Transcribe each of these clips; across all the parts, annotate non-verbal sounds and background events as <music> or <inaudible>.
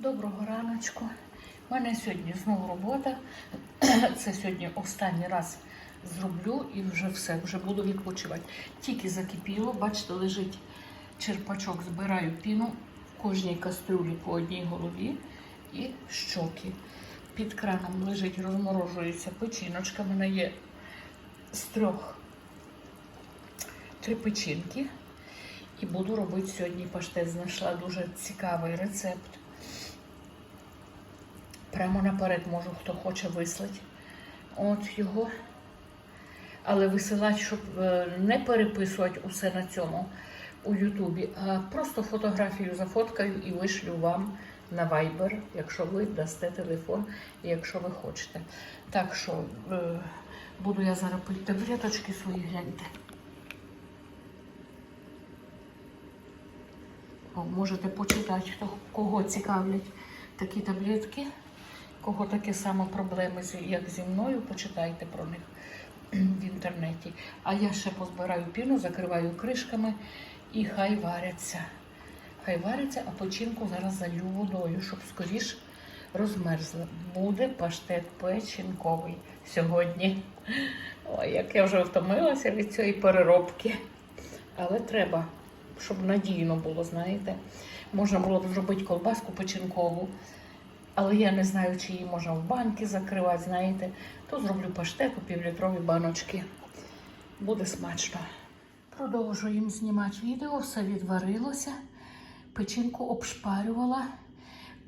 Доброго раночку. У мене сьогодні знову робота. <clears throat> Це сьогодні останній раз зроблю і вже все, вже буду відпочивати. Тільки закипіло, бачите, лежить черпачок, збираю піну в кожній кастрюлі по одній голові і щоки. Під краном лежить, розморожується печіночка. У мене є з трьох три печінки. І буду робити сьогодні паштет. Знайшла дуже цікавий рецепт. Прямо наперед можу, хто хоче вислати. От його. Але висилати, щоб е, не переписувати усе на цьому у Ютубі, а просто фотографію зафоткаю і вишлю вам на Viber, якщо ви дасте телефон якщо ви хочете. Так що е, буду я зараз пити таблеточки свої гляньте. Можете почитати, хто кого цікавлять такі таблетки, кого такі саме проблеми, як зі мною, почитайте про них в інтернеті. А я ще позбираю піну, закриваю кришками і хай варяться. Хай варяться, а печінку зараз залью водою, щоб скоріш розмерзла. Буде паштет печінковий сьогодні. Ой, як я вже втомилася від цієї переробки. Але треба, щоб надійно було, знаєте. Можна було б зробити колбаску печінкову, але я не знаю, чи її можна в банки закривати, знаєте. То зроблю паштет у півлітрові баночки. Буде смачно. Продовжуємо знімати відео, все відварилося. Печінку обшпарювала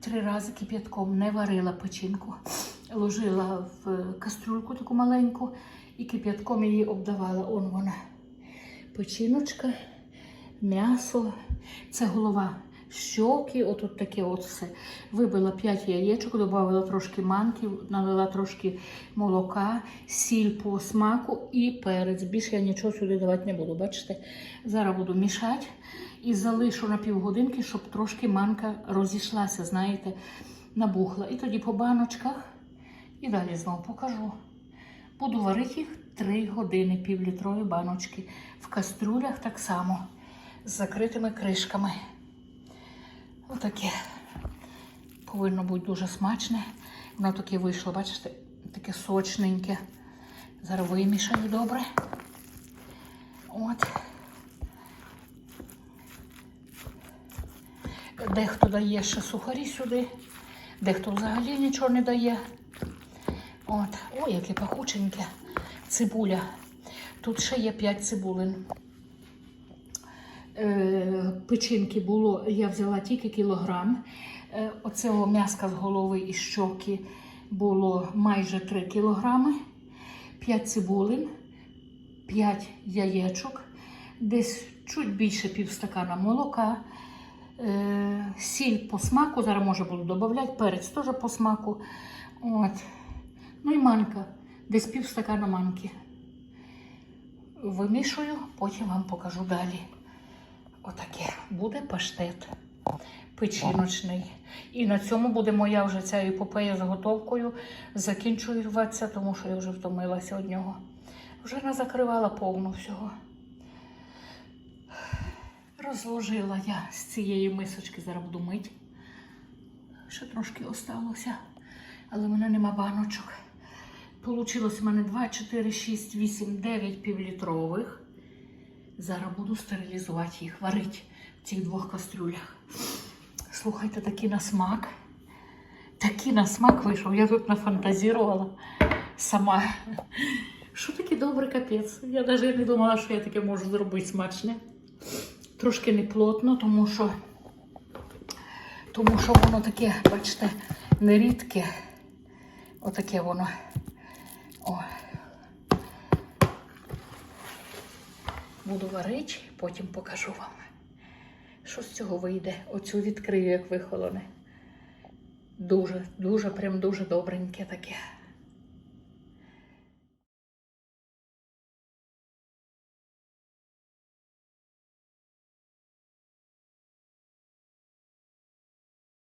три рази кип'ятком, не варила печінку. Ложила в кастрюльку таку маленьку і кип'ятком її обдавала. Он вона. Печіночка, м'ясо, це голова, щоки, отут таке от все. Вибила 5 яєчок, додала трошки манки, налила трошки молока, сіль по смаку і перець. Більше я нічого сюди давати не буду. Бачите? Зараз буду мішати і залишу на півгодинки, щоб трошки манка розійшлася, знаєте, набухла. І тоді по баночках і далі знову покажу. Буду варити їх 3 години, півлітрові баночки. В каструлях так само, з закритими кришками. Отаке. Повинно бути дуже смачне. Воно таке вийшло, бачите, таке сочненьке. Зараз вимішаю добре. От. Дехто дає ще сухарі сюди, дехто взагалі нічого не дає. От, ой, яке пахученьке. Цибуля. Тут ще є 5 цибулин. Е, печінки було, я взяла тільки кілограм. Е, оцього м'яска з голови і щоки було майже 3 кілограми. 5 цибулин, 5 яєчок, десь чуть більше півстакана молока. Е, сіль по смаку, зараз може буду додати, перець теж по смаку. От. Ну і манка, десь пів стакана манки. Вимішую, потім вам покажу далі. Отаке буде паштет печіночний. І на цьому буде моя вже ця епопея з готовкою закінчуватися, тому що я вже втомилася від нього. Вже назакривала повну всього. Розложила я з цієї мисочки, зараз буду мити. Ще трошки осталося, але в мене нема баночок. Получилось в мене 2, 4, 6, 8, 9 півлітрових. Зараз буду стерилізувати їх, варити в цих двох кастрюлях. Слухайте, такі на смак. Такий на смак вийшов. Я тут нафантазірувала сама. Що таке добрий капець? Я навіть не думала, що я таке можу зробити смачне. Трошки не плотно, тому що, тому що воно таке, бачите, нерідке. Отаке воно. О. Буду варити, потім покажу вам, що з цього вийде. Оцю відкрию, як вихолоне. Дуже, дуже, прям дуже добреньке таке.